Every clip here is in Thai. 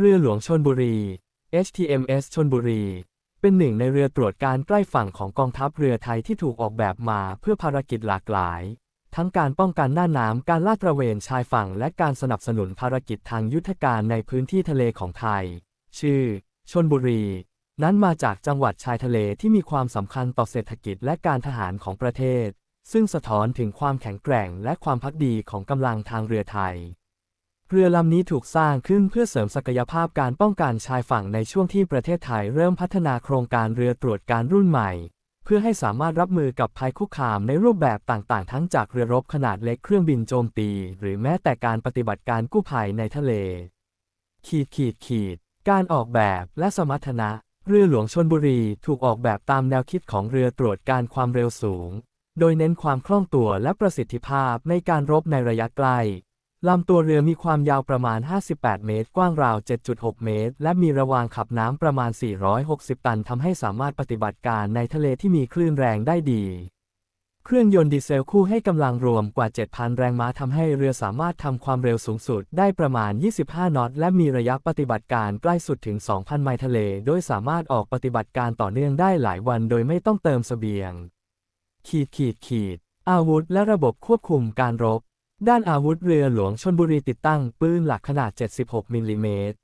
เรือหลวงชนบุรี HTMS ชนบุรี เป็นหนึ่งในเรือตรวจการใกล้ฝั่งของกองทัพเรือไทยที่ถูกออกแบบมาเพื่อภารกิจหลากหลาย ทั้งการป้องกันหน้าน้ำการลาดตระเวนชายฝั่ง และการสนับสนุนภารกิจทางยุทธการในพื้นที่ทะเลของไทย ชื่อ ชนบุรี นั้นมาจากจังหวัดชายทะเลที่มีความสำคัญต่อเศรษฐกิจและการทหารของประเทศ ซึ่งสะท้อนถึงความแข็งแกร่งและความพักดีของกำลังทางเรือไทย เรือลำนี้ถูกสร้างขึ้นเพื่อเสริมศักยภาพการป้องกันชายฝั่งในช่วงที่ประเทศไทยเริ่มพัฒนาโครงการเรือตรวจการรุ่นใหม่ เพื่อให้สามารถรับมือกับภัยคุกคามในรูปแบบต่างๆ ทั้งจากเรือรบขนาดเล็กเครื่องบินโจมตี หรือแม้แต่การปฏิบัติการกู้ภัยในทะเล ขีดขีดขีด การออกแบบและสมรรถนะ เรือหลวงชนบุรีถูกออกแบบตามแนวคิดของเรือตรวจการความเร็วสูง โดยเน้นความคล่องตัวและประสิทธิภาพในการรบในระยะไกล ลำตัวเรือมีความยาวประมาณ 58 เมตร กว้างราว 7.6 เมตร และมีระวางขับน้ำประมาณ 460 ตันทำให้สามารถปฏิบัติการในทะเลที่มีคลื่นแรงได้ดี เครื่องยนต์ดีเซลคู่ให้กำลังรวมกว่า 7,000 แรงม้าทำให้เรือสามารถทำความเร็วสูงสุดได้ประมาณ 25 นอต และมีระยะปฏิบัติการใกล้สุดถึง 2,000 ไมล์ทะเล โดยสามารถออกปฏิบัติการต่อเนื่องได้หลายวันโดยไม่ต้องเติมเสบียง ขีดขีดขีดอาวุธและระบบควบคุมการรบ ด้านอาวุธเรือหลวงชนบุรีติดตั้งปืนหลักขนาด 76 มิลลิเมตร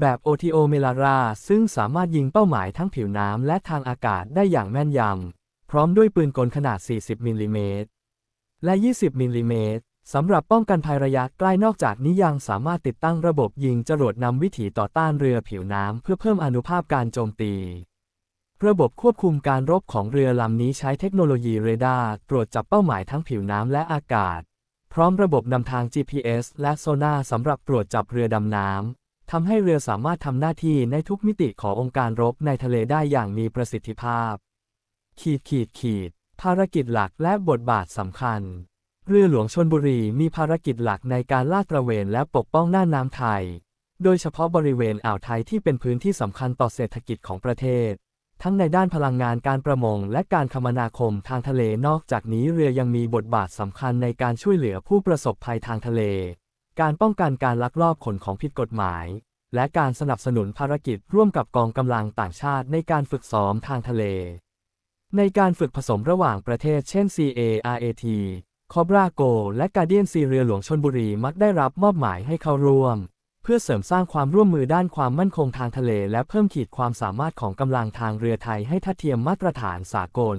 แบบ OTO เมลารา ซึ่งสามารถยิงเป้าหมายทั้งผิวน้ำและทางอากาศได้อย่างแม่นยำ พร้อมด้วยปืนกลขนาด 40 มิลลิเมตร และ 20 มิลลิเมตรสำหรับป้องกันภัยระยะใกล้นอกจากนี้ยังสามารถติดตั้งระบบยิงจรวดนำวิถีต่อต้านเรือผิวน้ำเพื่อเพิ่มอนุภาพการโจมตี ระบบควบคุมการรบของเรือลำนี้ใช้เทคโนโลยีเรดาร์ตรวจจับเป้าหมายทั้งผิวน้ำและอากาศ พร้อมระบบนำทาง GPS และโซนาสำหรับตรวจจับเรือดำน้ำทำให้เรือสามารถทำหน้าที่ในทุกมิติขององค์การรบในทะเลได้อย่างมีประสิทธิภาพ ขีดขีดขีด ภารกิจหลักและบทบาทสำคัญ เรือหลวงชนบุรีมีภารกิจหลักในการลาดตระเวนและปกป้องน่านน้ำไทย โดยเฉพาะบริเวณอ่าวไทยที่เป็นพื้นที่สำคัญต่อเศรษฐกิจของประเทศ ทั้งในด้านพลังงานการประมงและการคมนาคมทางทะเลนอกจากนี้เรือยังมีบทบาทสำคัญในการช่วยเหลือผู้ประสบภัยทางทะเล การป้องกันการลักลอบขนของผิดกฎหมาย และการสนับสนุนภารกิจร่วมกับกองกำลังต่างชาติในการฝึกซ้อมทางทะเล ในการฝึกผสมระหว่างประเทศเช่น CARAT Cobra Go และ Guardian Sea เรือหลวงชนบุรีมักได้รับมอบหมายให้เข้าร่วม เพื่อเสริมสร้างความร่วมมือด้านความมั่นคงทางทะเล และเพิ่มขีดความสามารถของกำลังทางเรือไทยให้ทัดเทียมมาตรฐานสากล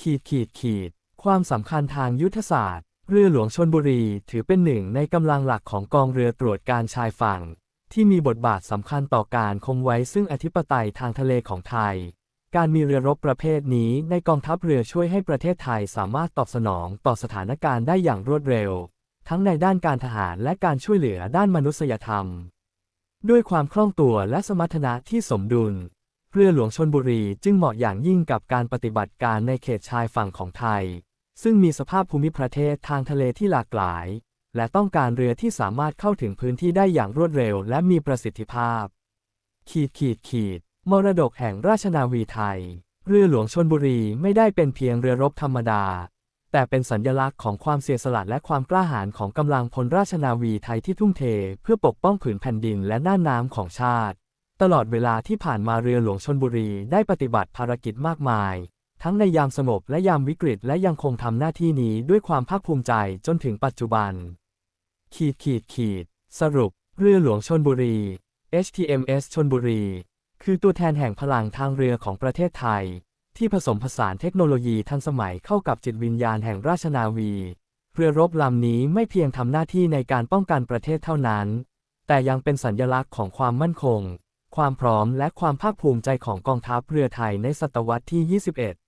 ขีดขีดขีด ความสำคัญทางยุทธศาสตร์ เรือหลวงชนบุรีถือเป็นหนึ่งในกำลังหลักของกองเรือตรวจการชายฝั่ง ที่มีบทบาทสำคัญต่อการคงไว้ซึ่งอธิปไตยทางทะเลของไทย การมีเรือรบประเภทนี้ในกองทัพเรือช่วยให้ประเทศไทยสามารถตอบสนองต่อสถานการณ์ได้อย่างรวดเร็ว ทั้งในด้านการทหารและการช่วยเหลือด้านมนุษยธรรม ด้วยความคล่องตัวและสมรรถนะที่สมดุล เรือหลวงชนบุรีจึงเหมาะอย่างยิ่งกับการปฏิบัติการในเขตชายฝั่งของไทย ซึ่งมีสภาพภูมิประเทศทางทะเลที่หลากหลาย และต้องการเรือที่สามารถเข้าถึงพื้นที่ได้อย่างรวดเร็วและมีประสิทธิภาพ ขีดขีดขีด มรดกแห่งราชนาวีไทย เรือหลวงชนบุรีไม่ได้เป็นเพียงเรือรบธรรมดา แต่เป็นสัญญลักษณ์ของความเสียสละและความกล้าหาญของกำลังพลราชนาวีไทยที่ทุ่มเท เพื่อปกป้องผืนแผ่นดินและน่านน้ำของชาติ ตลอดเวลาที่ผ่านมาเรือหลวงชนบุรีได้ปฏิบัติภารกิจมากมาย ทั้งในยามสงบและยามวิกฤตและยังคงทำหน้าที่นี้ด้วยความภาคภูมิใจจนถึงปัจจุบัน ขีดขีดขีด สรุป เรือหลวงชนบุรี HTMS ชนบุรี คือตัวแทนแห่งพลังทางเรือของประเทศไทย ที่ผสมผสานเทคโนโลยีทันสมัยเข้ากับจิตวิญญาณแห่งราชนาวี เรือรบลำนี้ไม่เพียงทำหน้าที่ในการป้องกันประเทศเท่านั้น แต่ยังเป็นสัญลักษณ์ของความมั่นคง ความพร้อมและความภาคภูมิใจของกองทัพเรือไทยในศตวรรษที่ 21